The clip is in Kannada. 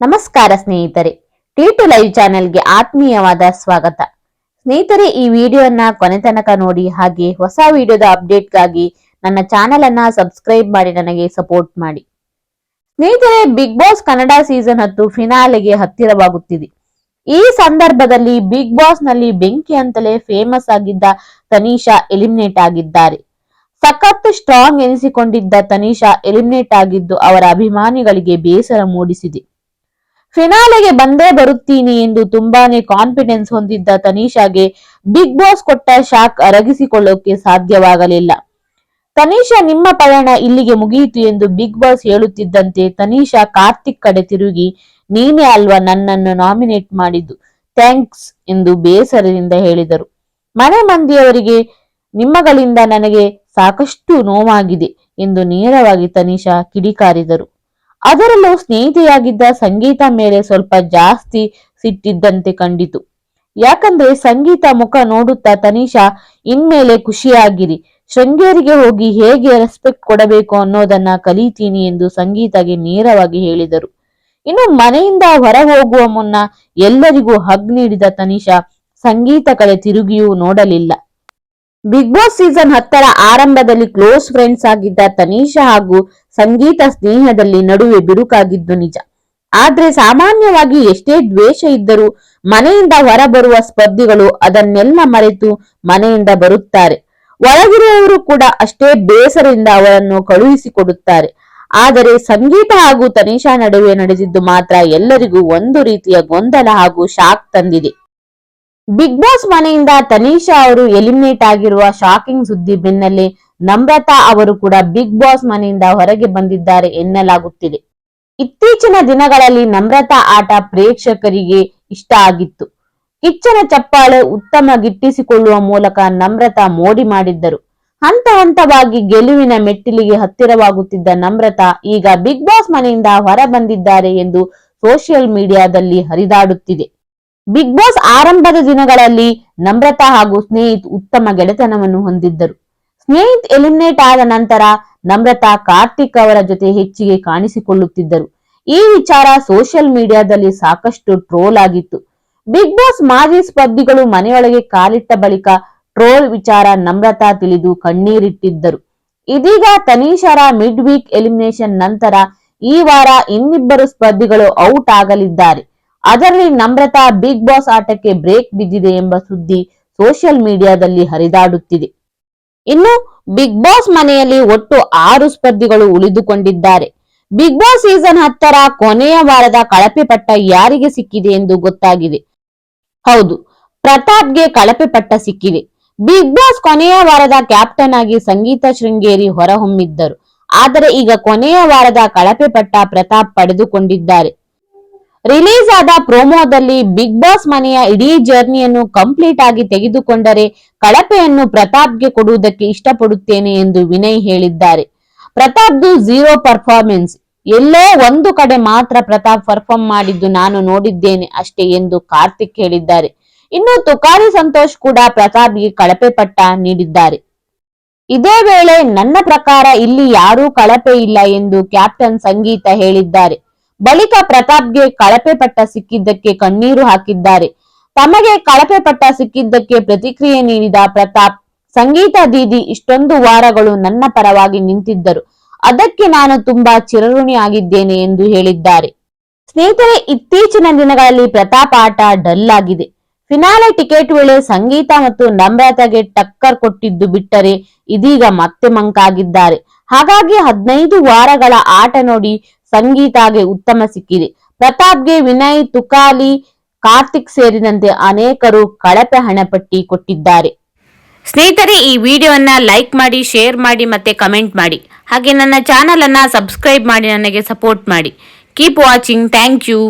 ನಮಸ್ಕಾರ ಸ್ನೇಹಿತರೆ ಟಿ ಟು ಲೈವ್ ಚಾನೆಲ್ಗೆ ಆತ್ಮೀಯವಾದ ಸ್ವಾಗತ. ಸ್ನೇಹಿತರೆ, ಈ ವಿಡಿಯೋನ ಕೊನೆ ತನಕ ನೋಡಿ, ಹಾಗೆ ಹೊಸ ವಿಡಿಯೋದ ಅಪ್ಡೇಟ್ಗಾಗಿ ನನ್ನ ಚಾನೆಲ್ ಅನ್ನ ಸಬ್ಸ್ಕ್ರೈಬ್ ಮಾಡಿ, ನನಗೆ ಸಪೋರ್ಟ್ ಮಾಡಿ. ಸ್ನೇಹಿತರೆ ಬಿಗ್ ಬಾಸ್ ಕನ್ನಡ ಸೀಸನ್ ಹತ್ತು ಫಿನಾಲೆಗೆ ಹತ್ತಿರವಾಗುತ್ತಿದೆ. ಈ ಸಂದರ್ಭದಲ್ಲಿ ಬಿಗ್ ಬಾಸ್ನಲ್ಲಿ ಬೆಂಕಿ ಅಂತಲೇ ಫೇಮಸ್ ಆಗಿದ್ದ ತನೀಶಾ ಎಲಿಮಿನೇಟ್ ಆಗಿದ್ದಾರೆ. ಸಖತ್ ಸ್ಟ್ರಾಂಗ್ ಎನಿಸಿಕೊಂಡಿದ್ದ ತನೀಶಾ ಎಲಿಮಿನೇಟ್ ಆಗಿದ್ದು, ಅವರ ಅಭಿಮಾನಿಗಳಿಗೆ ಬೇಸರ ಮೂಡಿಸಿದೆ. ಫಿನಾಲೆಗೆ ಬಂದೇ ಬರುತ್ತೀನಿ ಎಂದು ತುಂಬಾನೇ ಕಾನ್ಫಿಡೆನ್ಸ್ ಹೊಂದಿದ್ದ ತನೀಷಾಗೆ ಬಿಗ್ ಬಾಸ್ ಕೊಟ್ಟ ಶಾಕ್ ಅರಗಿಸಿಕೊಳ್ಳೋಕೆ ಸಾಧ್ಯವಾಗಲಿಲ್ಲ. ತನೀಷಾ, ನಿಮ್ಮ ಪಯಣ ಇಲ್ಲಿಗೆ ಮುಗಿಯಿತು ಎಂದು ಬಿಗ್ ಬಾಸ್ ಹೇಳುತ್ತಿದ್ದಂತೆ ತನೀಷಾ ಕಾರ್ತಿಕ್ ಕಡೆ ತಿರುಗಿ, ನೀನೇ ಅಲ್ವಾ ನನ್ನನ್ನು ನಾಮಿನೇಟ್ ಮಾಡಿದ್ದು? ಥ್ಯಾಂಕ್ಸ್ ಎಂದು ಬೇಸರದಿಂದ ಹೇಳಿದರು. ಮನೆ ಮಂದಿಯವರಿಗೆ, ನಿಮ್ಮಗಳಿಂದ ನನಗೆ ಸಾಕಷ್ಟು ನೋವಾಗಿದೆ ಎಂದು ನೇರವಾಗಿ ತನಿಷಾ ಕಿಡಿಕಾರಿದರು. ಅದರಲ್ಲೂ ಸ್ನೇಹಿತೆಯಾಗಿದ್ದ ಸಂಗೀತ ಮೇಲೆ ಸ್ವಲ್ಪ ಜಾಸ್ತಿ ಸಿಟ್ಟಿದ್ದಂತೆ ಕಂಡಿತು. ಯಾಕಂದ್ರೆ ಸಂಗೀತ ಮುಖ ನೋಡುತ್ತಾ ತನಿಷಾ, ಇನ್ಮೇಲೆ ಖುಷಿಯಾಗಿರಿ. ಶೃಂಗೇರಿಗೆ ಹೋಗಿ ಹೇಗೆ ರೆಸ್ಪೆಕ್ಟ್ ಕೊಡಬೇಕು ಅನ್ನೋದನ್ನ ಕಲಿತೀನಿ ಎಂದು ಸಂಗೀತಗೆ ನೇರವಾಗಿ ಹೇಳಿದರು. ಇನ್ನು ಮನೆಯಿಂದ ಹೊರ ಹೋಗುವ ಮುನ್ನ ಎಲ್ಲರಿಗೂ ಹಗ್ ನೀಡಿದ ತನಿಷಾ, ಸಂಗೀತ ಕಡೆ ತಿರುಗಿಯೂ ನೋಡಲಿಲ್ಲ. ಬಿಗ್ ಬಾಸ್ ಸೀಸನ್ ಹತ್ತರ ಆರಂಭದಲ್ಲಿ ಕ್ಲೋಸ್ ಫ್ರೆಂಡ್ಸ್ ಆಗಿದ್ದ ತನೀಶಾ ಹಾಗೂ ಸಂಗೀತ ಸ್ನೇಹದಲ್ಲಿ ನಡುವೆ ಬಿರುಕಾಗಿದ್ದು ನಿಜ. ಆದ್ರೆ ಸಾಮಾನ್ಯವಾಗಿ ಎಷ್ಟೇ ದ್ವೇಷ ಇದ್ದರೂ ಮನೆಯಿಂದ ಹೊರಬರುವ ಸ್ಪರ್ಧಿಗಳು ಅದನ್ನೆಲ್ಲ ಮರೆತು ಮನೆಯಿಂದ ಬರುತ್ತಾರೆ. ಒಳಗಿರುವವರು ಕೂಡ ಅಷ್ಟೇ ಬೇಸರದಿಂದ ಅವರನ್ನು ಕಳುಹಿಸಿಕೊಡುತ್ತಾರೆ. ಆದರೆ ಸಂಗೀತ ಹಾಗೂ ತನಿಷಾ ನಡುವೆ ನಡೆದಿದ್ದು ಮಾತ್ರ ಎಲ್ಲರಿಗೂ ಒಂದು ರೀತಿಯ ಗೊಂದಲ ಹಾಗೂ ಶಾಕ್ ತಂದಿದೆ. ಬಿಗ್ ಬಾಸ್ ಮನೆಯಿಂದ ತನೀಶಾ ಅವರು ಎಲಿಮಿನೇಟ್ ಆಗಿರುವ ಶಾಕಿಂಗ್ ಸುದ್ದಿ ಬೆನ್ನಲ್ಲೇ ನಮ್ರತಾ ಅವರು ಕೂಡ ಬಿಗ್ ಬಾಸ್ ಮನೆಯಿಂದ ಹೊರಗೆ ಬಂದಿದ್ದಾರೆ ಎನ್ನಲಾಗುತ್ತಿದೆ. ಇತ್ತೀಚಿನ ದಿನಗಳಲ್ಲಿ ನಮ್ರತಾ ಆಟ ಪ್ರೇಕ್ಷಕರಿಗೆ ಇಷ್ಟ ಆಗಿತ್ತು. ಕಿಚ್ಚನ ಚಪ್ಪಾಳೆ ಉತ್ತಮ ಗಿಟ್ಟಿಸಿಕೊಳ್ಳುವ ಮೂಲಕ ನಮ್ರತಾ ಮೋಡಿ ಮಾಡಿದ್ದರು. ಹಂತ ಹಂತವಾಗಿ ಗೆಲುವಿನ ಮೆಟ್ಟಿಲಿಗೆ ಹತ್ತಿರವಾಗುತ್ತಿದ್ದ ನಮ್ರತಾ ಈಗ ಬಿಗ್ ಬಾಸ್ ಮನೆಯಿಂದ ಹೊರ ಬಂದಿದ್ದಾರೆ ಎಂದು ಸೋಷಿಯಲ್ ಮೀಡಿಯಾದಲ್ಲಿ ಹರಿದಾಡುತ್ತಿದೆ. ಬಿಗ್ ಬಾಸ್ ಆರಂಭದ ದಿನಗಳಲ್ಲಿ ನಮ್ರತಾ ಹಾಗೂ ಸ್ನೇಹಿತ್ ಉತ್ತಮ ಗೆಳೆತನವನ್ನು ಹೊಂದಿದ್ದರು. ಸ್ನೇಹಿತ್ ಎಲಿಮಿನೇಟ್ ಆದ ನಂತರ ನಮ್ರತಾ ಕಾರ್ತಿಕ್ ಅವರ ಜೊತೆ ಹೆಚ್ಚಿಗೆ ಕಾಣಿಸಿಕೊಳ್ಳುತ್ತಿದ್ದರು. ಈ ವಿಚಾರ ಸೋಷಿಯಲ್ ಮೀಡಿಯಾದಲ್ಲಿ ಸಾಕಷ್ಟು ಟ್ರೋಲ್ ಆಗಿತ್ತು. ಬಿಗ್ ಬಾಸ್ ಮಾಜಿ ಸ್ಪರ್ಧಿಗಳು ಮನೆಯೊಳಗೆ ಕಾಲಿಟ್ಟ ಬಳಿಕ ಟ್ರೋಲ್ ವಿಚಾರ ನಮ್ರತಾ ತಿಳಿದು ಕಣ್ಣೀರಿಟ್ಟಿದ್ದರು. ಇದೀಗ ತನೀಶರ ಮಿಡ್ ವೀಕ್ ಎಲಿಮಿನೇಷನ್ ನಂತರ ಈ ವಾರ ಇನ್ನಿಬ್ಬರು ಸ್ಪರ್ಧಿಗಳು ಔಟ್ ಆಗಲಿದ್ದಾರೆ. ಅದರಲ್ಲಿ ನಮ್ರತಾ ಬಿಗ್ ಬಾಸ್ ಆಟಕ್ಕೆ ಬ್ರೇಕ್ ಬಿದ್ದಿದೆ ಎಂಬ ಸುದ್ದಿ ಸೋಷಿಯಲ್ ಮೀಡಿಯಾದಲ್ಲಿ ಹರಿದಾಡುತ್ತಿದೆ. ಇನ್ನು ಬಿಗ್ ಬಾಸ್ ಮನೆಯಲ್ಲಿ ಒಟ್ಟು ಆರು ಸ್ಪರ್ಧಿಗಳು ಉಳಿದುಕೊಂಡಿದ್ದಾರೆ. ಬಿಗ್ ಬಾಸ್ ಸೀಸನ್ ಹತ್ತರ ಕೊನೆಯ ವಾರದ ಕಳಪೆ ಪಟ್ಟ ಯಾರಿಗೆ ಸಿಕ್ಕಿದೆ ಎಂದು ಗೊತ್ತಾಗಿದೆ. ಹೌದು, ಪ್ರತಾಪ್ಗೆ ಕಳಪೆ ಪಟ್ಟ ಸಿಕ್ಕಿದೆ. ಬಿಗ್ ಬಾಸ್ ಕೊನೆಯ ವಾರದ ಕ್ಯಾಪ್ಟನ್ ಆಗಿ ಸಂಗೀತ ಶೃಂಗೇರಿ ಹೊರಹೊಮ್ಮಿದ್ದರು. ಆದರೆ ಈಗ ಕೊನೆಯ ವಾರದ ಕಳಪೆ ಪಟ್ಟ ಪ್ರತಾಪ್ ಪಡೆದುಕೊಂಡಿದ್ದಾರೆ. ರಿಲೀಸ್ ಆದ ಪ್ರೋಮೋದಲ್ಲಿ ಬಿಗ್ ಬಾಸ್ ಮನೆಯ ಇಡೀ ಜರ್ನಿಯನ್ನು ಕಂಪ್ಲೀಟ್ ಆಗಿ ತೆಗೆದುಕೊಂಡರೆ ಕಳಪೆಯನ್ನು ಪ್ರತಾಪ್ಗೆ ಕೊಡುವುದಕ್ಕೆ ಇಷ್ಟಪಡುತ್ತೇನೆ ಎಂದು ವಿನಯ್ ಹೇಳಿದ್ದಾರೆ. ಪ್ರತಾಪ್ದು ಝೀರೋ ಪರ್ಫಾರ್ಮೆನ್ಸ್ ಎಲ್ಲೋ ಒಂದು ಕಡೆ ಮಾತ್ರ ಪ್ರತಾಪ್ ಪರ್ಫಾರ್ಮ್ ಮಾಡಿದ್ದು ನಾನು ನೋಡಿದ್ದೇನೆ ಅಷ್ಟೇ ಎಂದು ಕಾರ್ತಿಕ್ ಹೇಳಿದ್ದಾರೆ. ಇನ್ನು ತುಕಾರಿ ಸಂತೋಷ್ ಕೂಡ ಪ್ರತಾಪ್ಗೆ ಕಳಪೆ ಪಟ್ಟ ನೀಡಿದ್ದಾರೆ. ಇದೇ ವೇಳೆ ನನ್ನ ಪ್ರಕಾರ ಇಲ್ಲಿ ಯಾರೂ ಕಳಪೆ ಇಲ್ಲ ಎಂದು ಕ್ಯಾಪ್ಟನ್ ಸಂಗೀತ ಹೇಳಿದ್ದಾರೆ. ಬಳಿಕ ಪ್ರತಾಪ್ಗೆ ಕಳಪೆ ಪಟ್ಟ ಸಿಕ್ಕಿದ್ದಕ್ಕೆ ಕಣ್ಣೀರು ಹಾಕಿದ್ದಾರೆ. ತಮಗೆ ಕಳಪೆ ಪಟ್ಟ ಸಿಕ್ಕಿದ್ದಕ್ಕೆ ಪ್ರತಿಕ್ರಿಯೆ ನೀಡಿದ ಪ್ರತಾಪ್, ಸಂಗೀತ ದೀದಿ ಇಷ್ಟೊಂದು ವಾರಗಳು ನನ್ನ ಪರವಾಗಿ ನಿಂತಿದ್ದರು. ಅದಕ್ಕೆ ನಾನು ತುಂಬಾ ಚಿರಋಣಿ ಆಗಿದ್ದೇನೆ ಎಂದು ಹೇಳಿದ್ದಾರೆ. ಸ್ನೇಹಿತರೆ, ಇತ್ತೀಚಿನ ದಿನಗಳಲ್ಲಿ ಪ್ರತಾಪ್ ಆಟ ಡಲ್ ಆಗಿದೆ. ಫಿನಾಲೆ ಟಿಕೆಟ್ ವೇಳೆ ಸಂಗೀತ ಮತ್ತು ನಮ್ರತಾಗೆ ಟಕ್ಕರ್ ಕೊಟ್ಟಿದ್ದು ಬಿಟ್ಟರೆ ಇದೀಗ ಮತ್ತೆ ಮಂಕಾಗಿದ್ದಾರೆ. ಹಾಗಾಗಿ ಹದಿನೈದು ವಾರಗಳ ಆಟ ನೋಡಿ ಸಂಗೀತಾಗೆ ಉತ್ತಮ ಸಿಕ್ಕಿದೆ ಪ್ರತಾಪ್ಗೆ ವಿನಯ್, ತುಕಾಲಿ, ಕಾರ್ತಿಕ್ ಸೇರಿದಂತೆ ಅನೇಕರು ಕಳಪೆ ಹಣಪಟ್ಟಿ ಕೊಟ್ಟಿದ್ದಾರೆ. ಸ್ನೇಹಿತರೆ, ಈ ವಿಡಿಯೋನ ಲೈಕ್ ಮಾಡಿ, ಶೇರ್ ಮಾಡಿ ಮತ್ತೆ ಕಮೆಂಟ್ ಮಾಡಿ. ಹಾಗೆ ನನ್ನ ಚಾನೆಲ್ ಅನ್ನ ಸಬ್ಸ್ಕ್ರೈಬ್ ಮಾಡಿ, ನನಗೆ ಸಪೋರ್ಟ್ ಮಾಡಿ. Keep watching. Thank you.